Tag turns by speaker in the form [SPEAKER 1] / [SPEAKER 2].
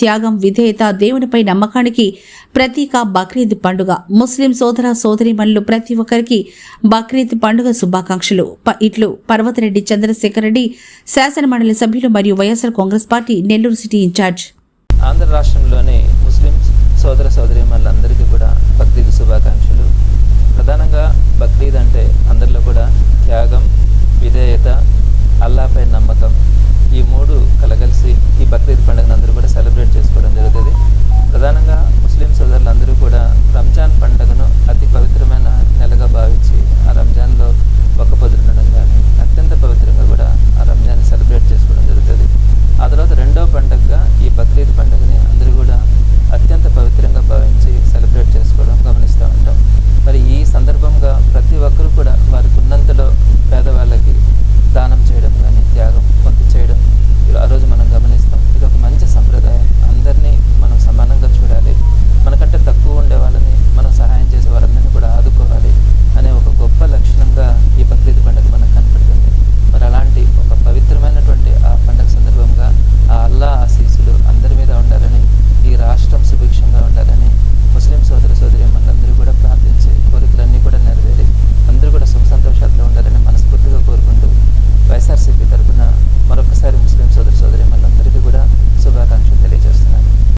[SPEAKER 1] త్యాగం విధేయత దేవునిపై నమ్మకానికి ప్రతీక బక్రీద్ పండుగ. ముస్లిం సోదర సోదరిమణులు ప్రతి ఒక్కరికి బక్రీద్ పండుగ శుభాకాంక్షలు. ప- ఇట్లు పర్వతరెడ్డి చంద్రశేఖర్ రెడ్డి శాసనమండలి సభ్యులు మరియు YSR Congress party Nellore city in charge.
[SPEAKER 2] Andhra రాష్ట్రంలోని ముస్లిం సోదర సోదరిమణులందరికీ కూడా బక్రీద్ శుభాకాంక్షలు. ప్రధానంగా బక్రీద్ అంటే అందరిలో పండుగ ఈ